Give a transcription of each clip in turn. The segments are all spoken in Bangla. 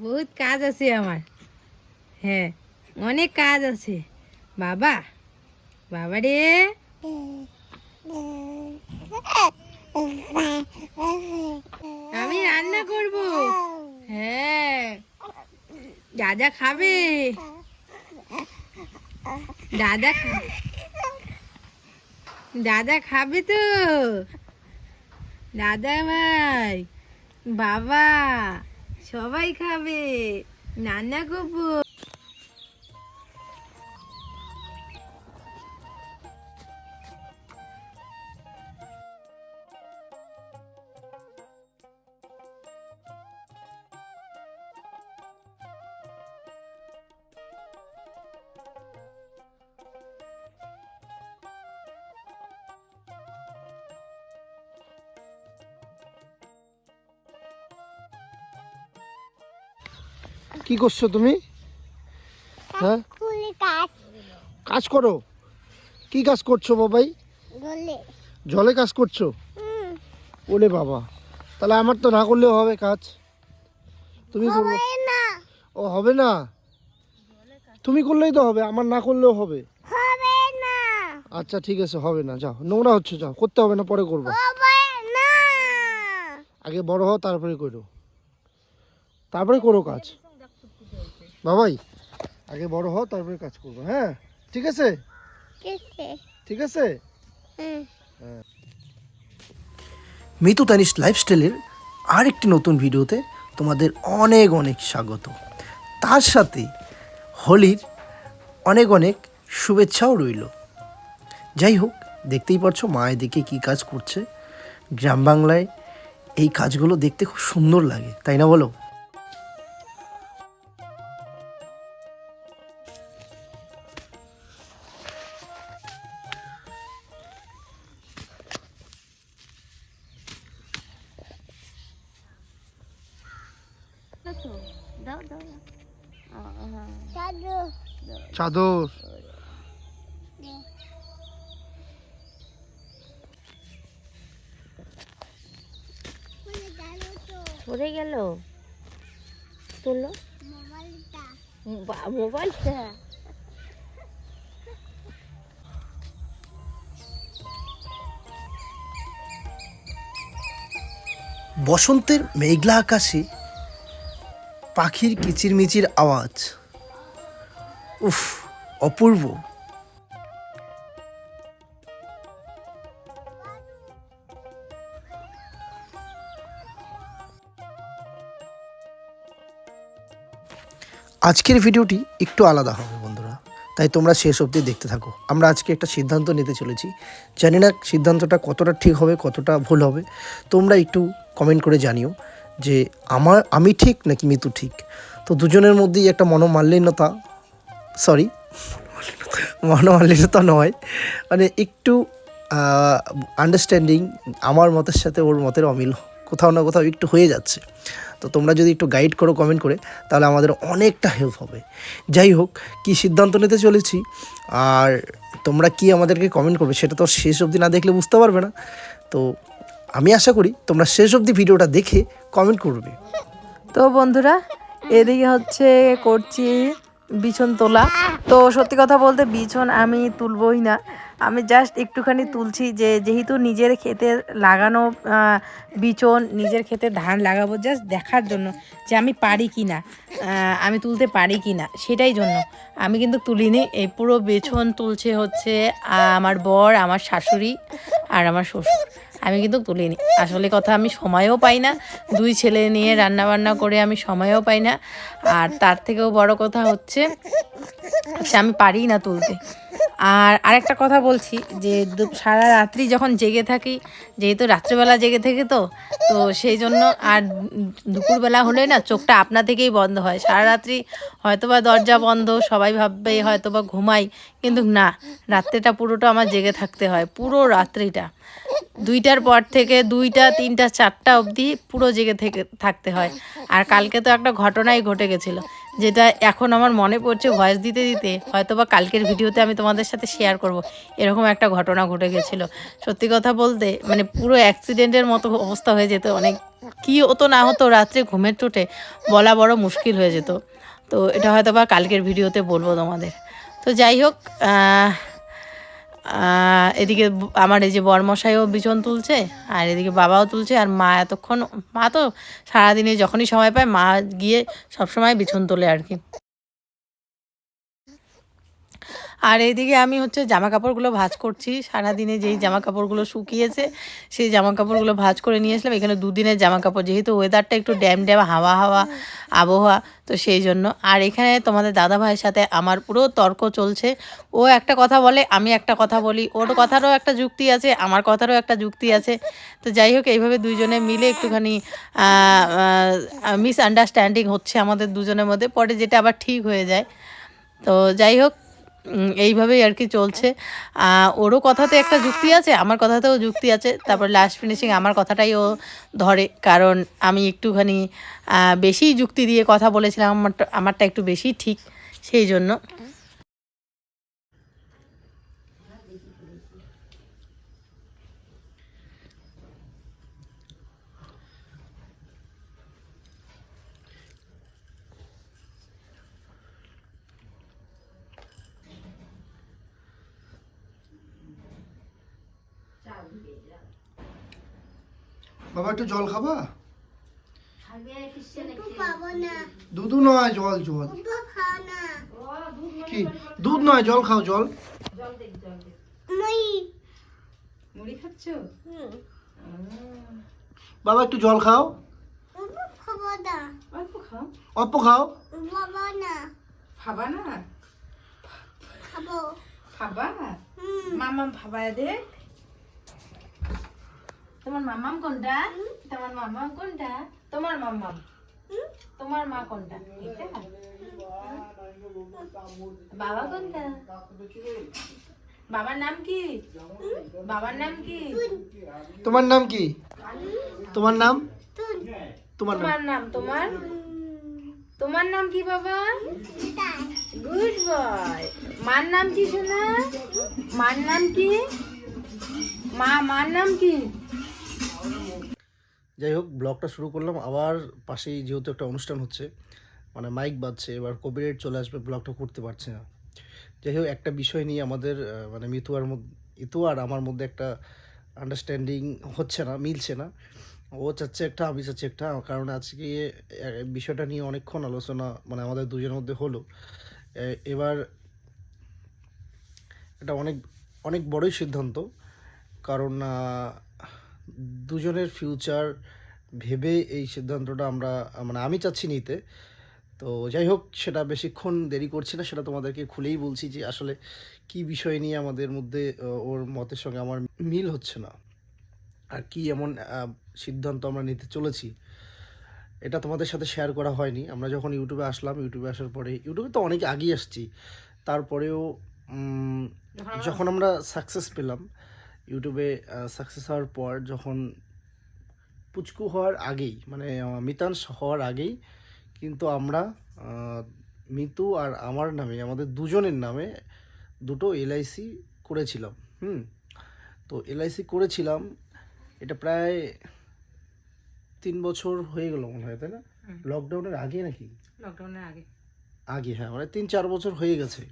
বহুত কাজ আছে আমার। হ্যাঁ অনেক কাজ আছে। বাবা বাবা রে। আমি রান্না করব। হ্যাঁ দাদা খাবে। দাদা দাদা খাবে তো। দাদা ভাই, বাবা। সবাই খাবে। নানা করব কি করছ তুমি? হ্যাঁ? কাজ। করো। কি কাজ করছ বাবাই? জলে। কাজ করছ? ওলে বাবা। তাহলে আমার তো না করলেও হবে কাজ। তুমি করব ও হবে না? তুমি করলেই তো হবে আমার না করলেও হবে। হবে আচ্ছা ঠিক আছে হবে না যাও। নোংরা হচ্ছে যাও। করতে হবে না পরে করব। আগে বড় হও তারপরে করো। তারপরে করো কাজ। বাবাই আগে বড় হও তারপরে কাজ করব হ্যাঁ? ঠিক আছে? ঠিক আছে। হুম মিতু তানিশ লাইফস্টাইলের আর একটি নতুন ভিডিওতে তোমাদের অনেক অনেক স্বাগত। তার সাথে হোলির অনেক অনেক শুভেচ্ছাও রইল। যাই হোক দেখতেই পারছ মা এদিকে কী কাজ করছে। গ্রাম বাংলায় এই কাজগুলো দেখতে খুব সুন্দর লাগে তাই না বলো? চাদর। সরে গেল। তুললো মোবাইলটা। মোবাইলটা। বসন্তের মেঘলা আকাশে পাখির কিচিরমিচির আওয়াজ। উফ, অপূর্ব। আজকের ভিডিওটি একটু আলাদা হবে বন্ধুরা, তাই তোমরা শেষ অবধি দেখতে থাকো। আমরা আজকে একটা সিদ্ধান্ত নিতে চলেছি। জানি না সিদ্ধান্তটা কতটা ঠিক হবে, কতটা ভুল হবে। তোমরা একটু কমেন্ট করে জানিও যে আমার, আমি ঠিক নাকি মিতু ঠিক? তো দুজনের মধ্যেই একটা মনোমালিন্যতা সরি মনোমালিন্যতা নয়। মানে একটু আন্ডারস্ট্যান্ডিং আমার মতের সাথে ওর মতের অমিল। কোথাও না কোথাও একটু হয়ে যাচ্ছে। তো তোমরা যদি একটু গাইড করো কমেন্ট করে, তাহলে আমাদের অনেকটা হেল্প হবে। যাই হোক, কি সিদ্ধান্ত নিতে চলেছি, আর তোমরা কি আমাদেরকে কমেন্ট করবে, সেটা তো শেষ অবধি না দেখলে বুঝতে পারবে না। তো আমি আশা করি, তোমরা শেষ অবধি ভিডিওটা দেখে কমেন্ট করবে। তো বন্ধুরা, এদিকে হচ্ছে করছি বিছন তোলা। তো সত্যি কথা বলতে বিছন আমি তুলবই না। আমি জাস্ট একটুখানি তুলছি যে, যেহেতু নিজের ক্ষেতে লাগানো বিচন নিজের ক্ষেতে ধান লাগাবো জাস্ট দেখার জন্য যে আমি পারি কি না আমি তুলতে পারি কি না সেটাই জন্য। আমি কিন্তু তুলিনি, এই পুরো বেছন তুলছে হচ্ছে আমার বর, আমার শাশুড়ি আর আমার শ্বশুর। আমি কিন্তু তুলিনি। আসলে কথা আমি সময়ও পাই না। দুই ছেলে নিয়ে রান্না বান্না করে আমি সময়ও পাই না। আর তার থেকেও বড় কথা হচ্ছে আমি পারি না তুলতে। আর আরেকটা কথা বলছি যে সারা রাত্রি যখন জেগে থাকি, যেহেতু রাত্রিবেলা জেগে থাকি তো তো সেই জন্য আর দুপুরবেলা হলে না চোখটা আপনা থেকেই বন্ধ হয়। সারা রাত্রি হয়তোবা দরজা বন্ধ, সবাই ভাববে হয়তোবা ঘুমাই, কিন্তু না, রাত্রিটা পুরোটা আমার জেগে থাকতে হয়, পুরো রাত্রিটা। দুইটার পর থেকে দুইটা, তিনটা, চারটা অবধি পুরো জেগে থেকে থাকতে হয়। আর কালকে তো একটা ঘটনাই ঘটে গেছিল। যেটা এখন আমার মনে পড়ছে ভয়েস দিতে দিতে হয়তো বা কালকের ভিডিওতে আমি তোমাদের সাথে শেয়ার করব। এরকম একটা ঘটনা ঘটে গেছিল। সত্যি কথা বলতে মানে পুরো অ্যাক্সিডেন্টের মতো অবস্থা হয়ে যেত। অনেক কী হতো না হতো, রাত্রে ঘুমের চোটে বলা বড় মুশকিল হয়ে যেত। তো এটা হয়তো বা কালকের ভিডিওতে বলব তোমাদের। তো যাই হোক এদিকে আমার এই যে বরমশাইও বিছন তুলছে, আর এদিকে বাবাও তুলছে, আর মা এতক্ষণ মা তো সারাদিনে যখনই সময় পায়, মা গিয়ে সবসময় বিছন তোলে আর কি। আর এইদিকে আমি হচ্ছে জামা কাপড়গুলো ভাঁজ করছি। সারাদিনে যেই জামা কাপড়গুলো শুকিয়েছে, সেই জামা কাপড়গুলো ভাঁজ করে নিয়ে আসলাম। এখানে দুদিনের জামা কাপড় যেহেতু ওয়েদারটা একটু ড্যাম ড্যাম, হাওয়া হাওয়া, আবহাওয়া, তো সেই জন্য। আর এখানে তোমাদের দাদা ভাইয়ের সাথে আমার পুরো তর্ক চলছে। ও একটা কথা বলে, আমি একটা কথা বলি। ওর কথারও একটা যুক্তি আছে, আমার কথারও একটা যুক্তি আছে। তো যাই হোক, এইভাবে দুইজনে মিলে একটুখানি মিসআন্ডারস্ট্যান্ডিং হচ্ছে আমাদের দুজনের মধ্যে। পরে যেটা আবার ঠিক হয়ে যায়। তো যাই হোক এইভাবেই আর কি চলছে। ওরও কথাতে একটা যুক্তি আছে, আমার কথাতেও যুক্তি আছে। তারপর লাস্ট ফিনিশিং আমার কথাটাই ও ধরে, কারণ আমি একটুখানি বেশি যুক্তি দিয়ে কথা বলেছিলাম, আমারটা আমারটা একটু বেশি ঠিক, সেই জন্য। বাবা একটু জল খাবা? দুধু নয় জল জল। একটু না। কি? দুধ নয় জল খাও জল। বাবা একটু জল খাও। অল্প খাও? অল্প খাও। বাবা না। খাবা না? খাব। খাবা? হুম। মামাম ভাবায় দে তোমার মামাম কোনটা? তোমার মামাম কোনটা? তোমার মামাম। তোমার মা কোনটা? বাবা কোনটা? বাবার নাম কি? বাবার নাম কি? তোমার নাম কি? তোমার নাম? তোমার নাম? তোমার নাম তোমার? তোমার নাম কি বাবা? Good boy. মার নাম কি শোনা মার নাম কি? মা মার নাম কি? যাই হোক, ব্লগটা শুরু করলাম। আবার পাশেই যেহেতু একটা অনুষ্ঠান হচ্ছে মানে মাইক বাজছে, এবার কপিরাইট চলে আসবে, ব্লগটা করতে পারছে না। যাই হোক, একটা বিষয় নিয়ে আমাদের মানে মিতু আর মধ্যে ইতু আর আমার মধ্যে একটা আন্ডারস্ট্যান্ডিং হচ্ছে না, মিলছে না। ও চাচ্ছে একটা, আমি চাচ্ছি একটা। কারণ আজকে বিষয়টা নিয়ে অনেকক্ষণ আলোচনা মানে আমাদের দুজনের মধ্যে হলো। এবার এটা অনেক অনেক বড়ই সিদ্ধান্ত। কারণ দুজনের ফিউচার ভেবে এই সিদ্ধান্তটা আমরা মানে আমি চাচ্ছি নিতে। তো যাই হোক সেটা বেশিক্ষণ দেরি করছি না সেটা তোমাদেরকে খুলেই বলছি যে আসলে কি বিষয় নিয়ে আমাদের মধ্যে ওর মতের সঙ্গে আমার মিল হচ্ছে না। আর কি এমন সিদ্ধান্ত আমরা নিতে চলেছি এটা তোমাদের সাথে শেয়ার করা হয়নি। আমরা যখন ইউটিউবে আসলাম ইউটিউবে আসার পরে ইউটিউবে তো অনেক আগেই আসছি। তারপরেও যখন আমরা সাকসেস পেলাম ইউটিউবে সাকসেস হওয়ার পর যখন পুচকু হওয়ার আগেই মানে মিতাংশ হওয়ার আগেই কিন্তু আমরা মিতু আর আমার নামে আমাদের দুজনের নামে দুটো এলআইসি করেছিলাম হুম? তো এলআইসি করেছিলাম এটা প্রায় তিন বছর হয়ে গেল মনে হয় তাই না? লকডাউনের আগে নাকি? লকডাউনের আগে। আগে হ্যাঁ মানে তিন চার বছর হয়ে গেছে।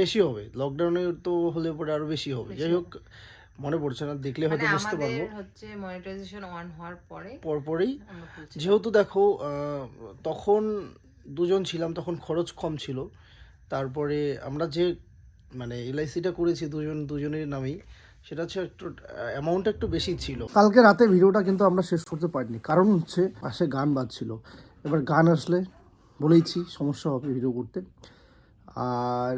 বেশি হবে। লকডাউনে তো হলে পরে আরও বেশি হবে। যাই হোক মনে পড়ছে না দেখলে মানে হয়তো বুঝতে পারব। হচ্ছে মনিটাইজেশন অন হওয়ার পরে পরপরই যেহেতু দেখো তখন দুজন ছিলাম তখন খরচ কম ছিল। তারপরে আমরা যে মানে এলআইসিটা করেছি দুজন দুজনের নামেই সেটা হচ্ছে একটু অ্যামাউন্ট একটু বেশি ছিল। কালকে রাতে ভিডিওটা কিন্তু আমরা শেষ করতে পারিনি। কারণ হচ্ছে পাশে গান বাজছিল। এবার গান আসলে বলেইছি সমস্যা হবে ভিডিও করতে। আর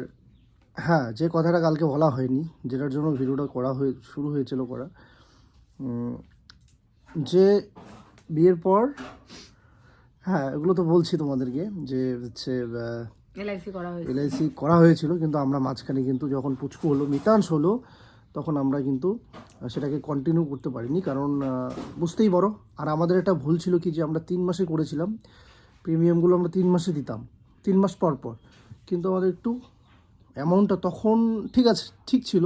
হ্যাঁ যে কথাটা কালকে বলা হয়নি যেটার জন্য ভিডিওটা করা হয়ে শুরু হয়েছিল করা যে বিয়ের পর হ্যাঁ এগুলো তো বলছি তোমাদেরকে যে হচ্ছে এলআইসি করা হয়েছিল। কিন্তু আমরা মাঝখানে কিন্তু যখন পুচকু হলো মিতাংশ হলো তখন আমরা কিন্তু সেটাকে কন্টিনিউ করতে পারিনি কারণ বুঝতেই পারো আর আমাদের একটা ভুল ছিল কি যে আমরা তিন মাসে করেছিলাম প্রিমিয়ামগুলো আমরা তিন মাসে দিতাম তিন মাস পর পর কিন্তু আমাদের একটু অ্যামাউন্টটা তখন ঠিক আছে ঠিক ছিল।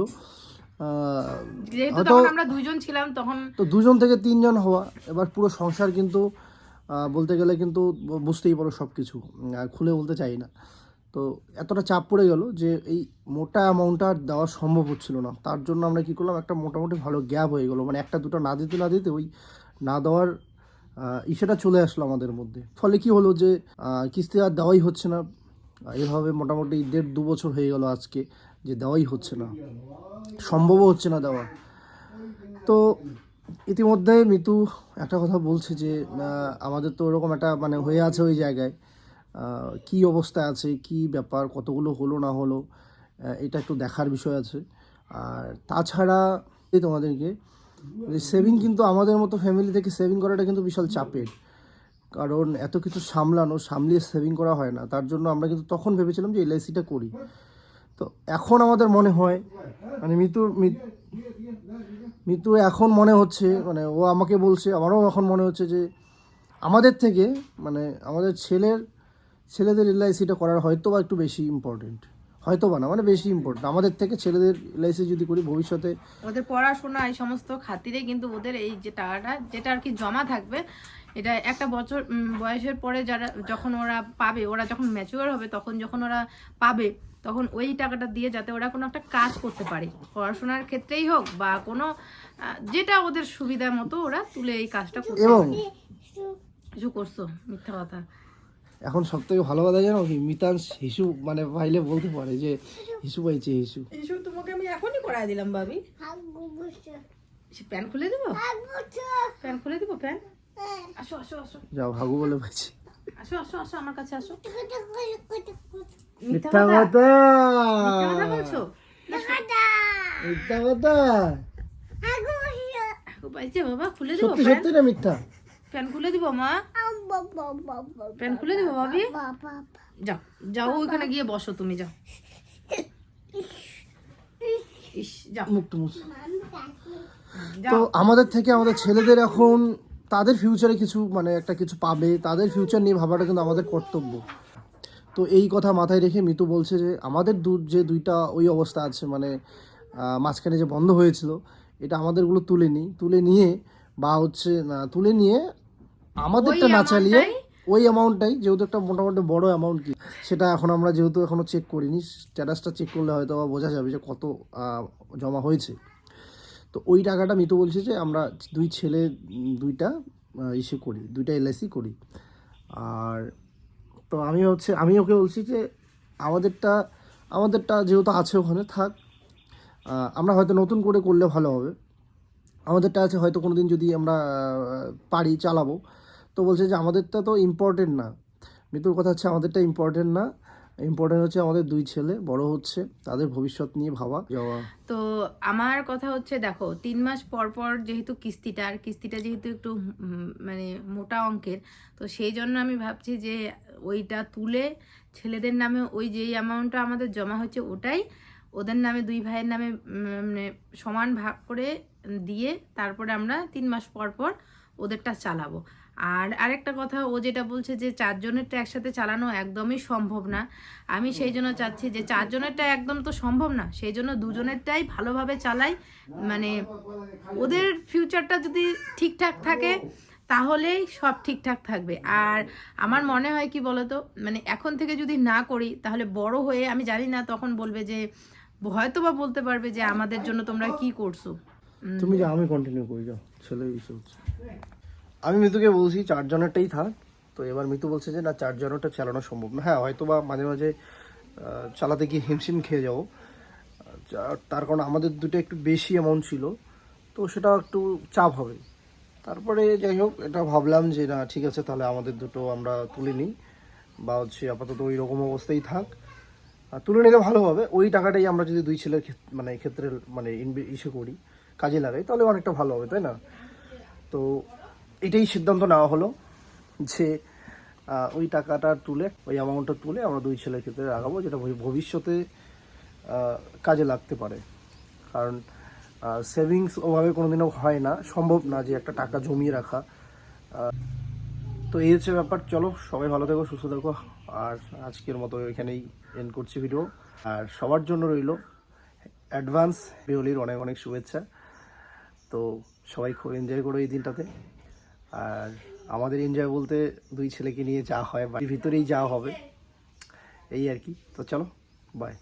যেহেতু হয়তো আমরা দুইজন ছিলাম তখন তো দুজন থেকে তিনজন হওয়া এবার পুরো সংসার কিন্তু বলতে গেলে কিন্তু বুঝতেই পারো সব কিছু আর খুলে বলতে চাই না। তো এতটা চাপ পড়ে গেল যে এই মোটা অ্যামাউন্টটা আর দেওয়া সম্ভব হচ্ছিল না। তার জন্য আমরা কী করলাম একটা মোটামুটি ভালো গ্যাপ হয়ে গেলো। মানে একটা দুটো না দিতে না দিতে ওই না দেওয়ার ইসেটা চলে আসলো আমাদের মধ্যে। ফলে কি হলো যে কিস্তি আর দেওয়াই হচ্ছে না। এভাবে মোটামুটি দেড় দু বছর হয়ে গেল আজকে যে দেওয়াই হচ্ছে না। সম্ভবও হচ্ছে না দেওয়া। তো ইতিমধ্যে মিতু একটা কথা বলছে যে আমাদের তো ওরকম একটা মানে হয়ে আছে ওই জায়গায়। কি অবস্থায় আছে? কি ব্যাপার? কতগুলো হলো না হলো? এটা একটু দেখার বিষয় আছে। আর তাছাড়া তোমাদেরকে সেভিং কিন্তু আমাদের মতো ফ্যামিলি থেকে সেভিং করাটা কিন্তু বিশাল চাপের। কারণ এত কিছু সামলানো, সামলিয়ে সেভিং করা হয় না। তার জন্য আমরা কিন্তু তখন ভেবেছিলাম যে এলআইসিটা করি। তো এখন আমাদের মনে হয় মানে মিতুর মৃত্যু এখন মনে হচ্ছে মানে ও আমাকে বলছে, আমারও এখন মনে হচ্ছে যে আমাদের থেকে মানে আমাদের ছেলের, ছেলেদের এলআইসিটা করার হয়তো বা একটু বেশি ইম্পর্টেন্ট হয়তো বা না মানে বেশি ইম্পর্টেন্ট আমাদের থেকে ছেলেদের এলআইসি যদি করি ভবিষ্যতে। ওদের পড়াশোনা এই সমস্ত খাতিরে কিন্তু ওদের এই যে টাকাটা, যেটা আর কি জমা থাকবে এটা একটা বছর বয়সের পরে যারা যখন ওরা পাবে ওরা যখন ম্যাচিওর হবে তখন যখন ওরা পাবে তখন ওই টাকাটা দিয়ে যাতে ওরা কোনো একটা কাজ করতে পারে। পড়াশোনার ক্ষেত্রেই হোক বা কোনো যেটা ওদের সুবিধা মতো ওরা তুলে এই কাজটা করতে এবং পারে। কিছু করছ মিথ্যা কথা। এখন সব থেকে ভালো কথা জানো কি? মিতাংশ হিসু মানে পাইলে বলতে পারে যে হিসু পাইছে হিসু। এসব তোমাকে আমি এখনই করাই দিলাম ভাবি। প্যান খুলে দেবো? প্যান খুলে দেবো প্যান? আসো আসো আসো। যাও ভাগু বলে পাইছি আসো আসো আসো আমার কাছে আসো। মিথ্যা কথা? বলছো? কথা। বাবা খুলে দিব সত্যি সত্যি না মিথ্যা? প্যান খুলে দিব মা? প্যান খুলে দিব ভাবি? বাবা যাও যাও ওইখানে গিয়ে বসো তুমি যাও। ইস যাও। মুখ তো আমাদের থেকে আমাদের ছেলেদের এখন তাদের ফিউচারে কিছু মানে একটা কিছু পাবে তাদের ফিউচার নিয়ে ভাবাটা কিন্তু আমাদের কর্তব্য। তো এই কথা মাথায় রেখে মিতু বলছে যে আমাদের দু যে দুইটা ওই অবস্থা আছে মানে মাঝখানে যে বন্ধ হয়েছিল এটা আমাদেরগুলো তুলে নিই তুলে নিয়ে বা হচ্ছে না তুলে নিয়ে আমাদেরটা না চালিয়ে ওই অ্যামাউন্টটাই যেহেতু একটা মোটামুটি বড় অ্যামাউন্ট কি সেটা এখন আমরা যেহেতু এখনও চেক করিনি স্ট্যাটাসটা চেক করলে হয়তো বা বোঝা যাবে যে কত জমা হয়েছে। তো ওই টাকাটা মিতু বলছে যে আমরা দুই ছেলে দুইটা ইসে করি, দুইটা এলআইসি করি। আর তো আমি হচ্ছে, আমি ওকে বলছি যে আমাদেরটা আমাদেরটা যেহেতু আছে ওখানে, থাক আমরা হয়তো নতুন করে করলে ভালো হবে। আমাদেরটা আছে, হয়তো কোনো দিন যদি আমরা পারি, চালাবো। তো বলছে যে আমাদেরটা তো ইম্পর্টেন্ট না। মিতুর কথা হচ্ছে আমাদেরটা ইম্পর্টেন্ট না। ইম্পর্টেন্ট হচ্ছে আমাদের দুই ছেলে, বড় হচ্ছে, তাদের ভবিষ্যৎ নিয়ে ভাবা, যাওয়া। তো আমার কথা হচ্ছে, দেখো, তিন মাস পর পর যেহেতু কিস্তিটা, আর কিস্তিটা যেহেতু একটু মানে মোটা অঙ্কের, তো সেই জন্য আমি ভাবছি যে ওইটা তুলে ছেলেদের নামে ওই যেই অ্যামাউন্টটা আমাদের জমা হচ্ছে ওটাই ওদের নামে, দুই ভাইয়ের নামে মানে সমান ভাগ করে দিয়ে তারপরে আমরা তিন মাস পর পর ওদেরটা চালাবো। আর আরেকটা কথা, ও যেটা বলছে যে চারজনেরটা একসাথে চালানো একদমই সম্ভব না। আমি সেই জন্য চাচ্ছি যে চারজনেরটা একদম তো সম্ভব না, সেই জন্য দুজনেরটাই ভালোভাবে চালাই। মানে ওদের ফিউচারটা যদি ঠিকঠাক থাকে, তাহলেই সব ঠিকঠাক থাকবে। আর আমার মনে হয় কি বলতো মানে এখন থেকে যদি না করি, তাহলে বড় হয়ে আমি জানি না, তখন বলবে যে হয়তো বা বলতে পারবে যে আমাদের জন্য তোমরা কি করছ। তুমি যা আমি কন্টিনিউ করি, যাও। ছেলে ইস্যু আমি মিতুকে বলছি, চারজনেরটাই থাক। তো এবার মিতু বলছে যে, না, চারজনেরটা চালানো সম্ভব না। হ্যাঁ হয়তো বা মাঝে মাঝে চালাতে গিয়ে হিমশিম খেয়ে যাব। যা- তার কারণ আমাদের দুটো একটু বেশি অ্যামাউন্ট ছিল, তো সেটা একটু চাপ হবে। তারপরে যাই হোক, এটা ভাবলাম যে, না, ঠিক আছে, তাহলে আমাদের দুটো আমরা তুলে নিই। বা হচ্ছে আপাতত ওই রকম অবস্থায় থাক তুলে নিলে ভালো হবে। ওই টাকাটাই আমরা যদি দুই ছেলের মানে ক্ষেত্রে মানে ইনভে- ইসে করি, কাজে লাগাই, তাহলে অনেকটা ভালো হবে, তাই না? তো এটাই সিদ্ধান্ত নেওয়া হলো যে ওই টাকাটা তুলে, ওই অ্যামাউন্টটা তুলে আমরা দুই ছেলের ক্ষেত্রে লাগাবো, যেটা ভবি- ভবিষ্যতে কাজে লাগতে পারে। কারণ সেভিংস ওভাবে কোনোদিনও হয় না, সম্ভব না যে একটা টাকা জমিয়ে রাখা। তো এই হচ্ছে ব্যাপার। চলো, সবাই ভালো থেকো, সুস্থ থাকো। আর আজকের মতো এখানেই এন্ড করছি ভিডিও আর সবার জন্য রইল অ্যাডভান্স বিহলির অনেক অনেক শুভেচ্ছা। তো সবাই খুব এনজয় করো এই দিনটাতে। আর আমাদের এনজয় বলতে দুই ছেলেকে নিয়ে যা হয় বাড়ির ভিতরেই যা হবে। এই আর কি। তো চলো বাই